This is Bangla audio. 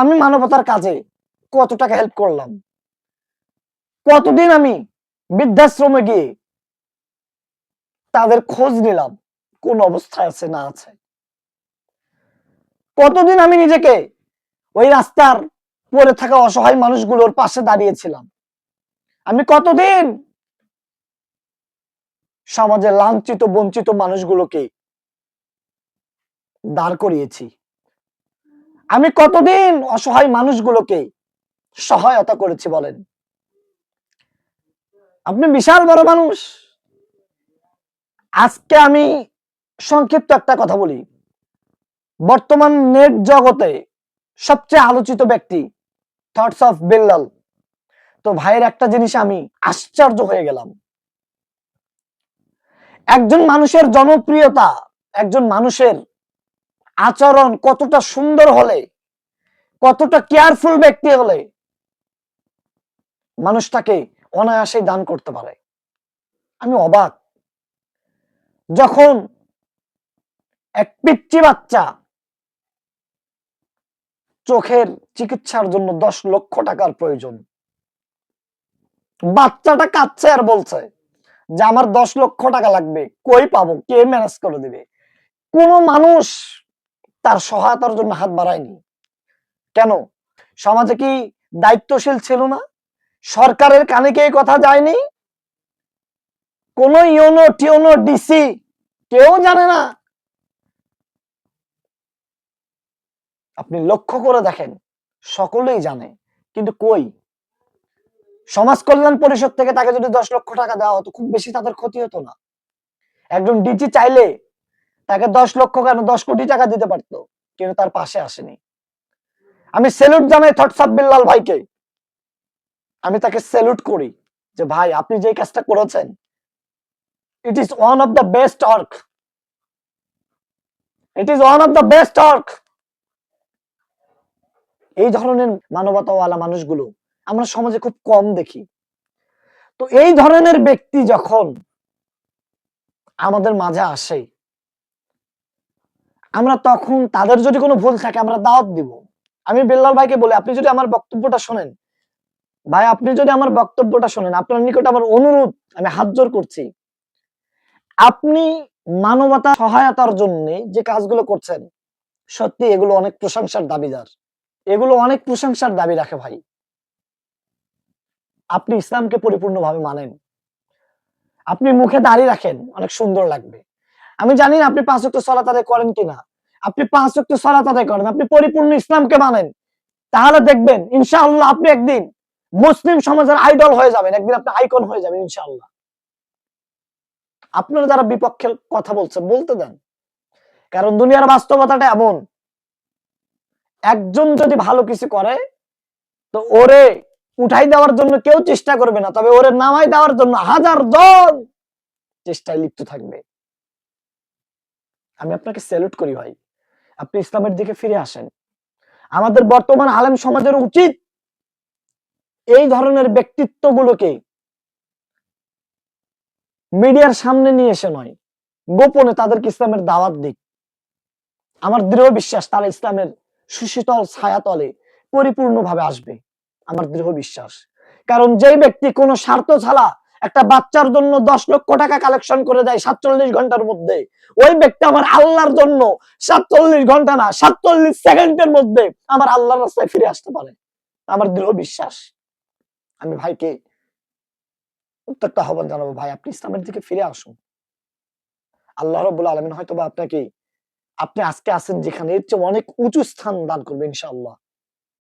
আমি মানবতার কাজে কত টাকা হেল্প করলাম। কতদিন আমি বৃদ্ধাশ্রমে গিয়ে তাদের খোঁজ নিলাম, কোন অবস্থায় আছে, না আছে। কতদিন আমি নিজেকে ওই রাস্তার পড়ে থাকা অসহায় মানুষগুলোর পাশে দাঁড়িয়েছিলাম। আমি কতদিন সমাজে লাঞ্ছিত, বঞ্চিত মানুষগুলোকে দাঁড় করিয়েছি। আমি কতদিন অসহায় মানুষগুলোকে সহায়তা করেছি বলেন? আপনি বিশাল বড় মানুষ। আজকে আমি সংক্ষিপ্ত একটা কথা বলি। বর্তমান নেট জগতে সবচেয়ে আলোচিত ব্যক্তি থটস অফ বিল্লাল তো ভাইয়ের একটা জিনিস আমি আশ্চর্য হয়ে গেলাম। একজন মানুষের জনপ্রিয়তা, একজন মানুষের আচরণ কতটা সুন্দর হলে, কতটা কেয়ারফুল ব্যক্তি হলে মানুষটাকে অনায়াসে দান করতে পারে। আমি অবাক। যখন এক পিচ্চি বাচ্চা চোখের চিকিৎসার জন্য দশ লক্ষ টাকার প্রয়োজন, বাচ্চাটা কাঁদছে আর বলছে যে, আমার দশ লক্ষ টাকা লাগবে, কই পাবো? কে ম্যানেজ করে দিবে? কোন মানুষ তার সহায়তার জন্য হাত বাড়ায়নি। কেন? সমাজে কি দায়িত্বশীল ছিল না? সরকারের কানে কি কথা যায়নি? কোন ইউনো টিউনো ডিসি কেউ জানে না। আপনি লক্ষ্য করে দেখেন, সকলেই জানে, কিন্তু কই? সমাজ কল্যাণ পরিষদ থেকে তাকে যদি দশ লক্ষ টাকা দেওয়া হতো, খুব বেশি তাদের ক্ষতি হতো না। একজন ডিজি চাইলে তাকে দশ লক্ষ কেন? দশ কোটি টাকা দিতে পারতো। কিন্তু তার পাশে আসেনি। আমি সেলুট জানাই থটসাব বিল্লাল ভাইকে। আমি তাকে সেলুট করি যে, ভাই, আপনি যে কাজটা করেছেন it is one of the best work it is one of the best work এই ধরনের মানবতাওয়ালা মানুষগুলো আমরা সমাজে খুব কম দেখি। তো এই ধরনের ব্যক্তি যখন আমাদের মাঝে আসে আমরা তখন তাদের যদি কোনো ভুল থাকে, আমরা দাওয়াত দিব। আমি বিল্লাল ভাইকে বলি, আপনি যদি আমার বক্তব্যটা শোনেন, ভাই, আপনি যদি আমার বক্তব্যটা শোনেন, আপনার নিকট আমার অনুরোধ, আমি হাত জোর করছি। আপনি মানবতা সহায়তার জন্য যে কাজগুলো করছেন, সত্যি এগুলো অনেক প্রশংসার দাবিদার। এগুলো অনেক প্রশংসার দাবি রাখে ভাই। আপনি ইসলামকে পরিপূর্ণভাবে মানেন। আপনি মুখে দাঁড়িয়ে রাখেন, অনেক সুন্দর লাগবে। আমি জানি না আপনি পাঁচ ওয়াক্ত সলাত আদায় করেন কিনা। আপনি পাঁচ ওয়াক্ত সলাত আদায় করেন, আপনি পরিপূর্ণ ইসলামকে মানেন। তাহলে দেখবেন, ইনশাআল্লাহ আপনি একদিন মুসলিম সমাজের আইডল হয়ে যাবেন, একদিন আপনি আইকন হয়ে যাবেন, ইনশাআল্লাহ। আপনারা যারা বিপক্ষে কথা বলছেন বলতে দেন। কারণ দুনিয়ার বাস্তবতাটা এমন। একজন যদি ভালো কিছু করে, তো ওরে উঠাই দেওয়ার জন্য কেউ চেষ্টা করবে না, তবে ওরে নামাই দেওয়ার জন্য হাজার জন চেষ্টায় লিপ্ত থাকবে। আমি আপনাকে স্যালুট করি ভাই। আপনি ইসলামের দিকে ফিরে আসেন। আমাদের বর্তমান আলেম সমাজের উচিত এই ধরনের ব্যক্তিত্বগুলোকে মিডিয়ার সামনে নিয়ে এসে নয়, গোপনে তাদেরকে ইসলামের দাওয়াত দিক। আমার দৃঢ় বিশ্বাস, তারা ইসলামের সুশীতল ছায়াতলে পরিপূর্ণভাবে আসবে। আমার দৃঢ় বিশ্বাস। কারণ যেই ব্যক্তি কোনো স্বার্থ ছাড়া একটা বাচ্চার জন্য দশ লক্ষ টাকা কালেকশন করে দেয় সাতচল্লিশ ঘণ্টার মধ্যে। ওই ব্যক্তি আমার আল্লাহর জন্য সাতচল্লিশ ঘণ্টা না, সাতচল্লিশ সেকেন্ডের মধ্যে আমার আল্লাহর রাস্তায় ফিরে আসতে পারে। আমার দৃঢ় বিশ্বাস। আমি ভাইকে উত্তরটা আহ্বান জানাব, ভাই, আপনি ইসলামের দিকে ফিরে আসুন। আল্লাহ রবুল্লা আলমিন হয়তো বা আপনাকে, আপনি আজকে আছেন যেখানে এর চেয়ে অনেক উঁচু স্থান দান করবে ইনশাআল্লাহ।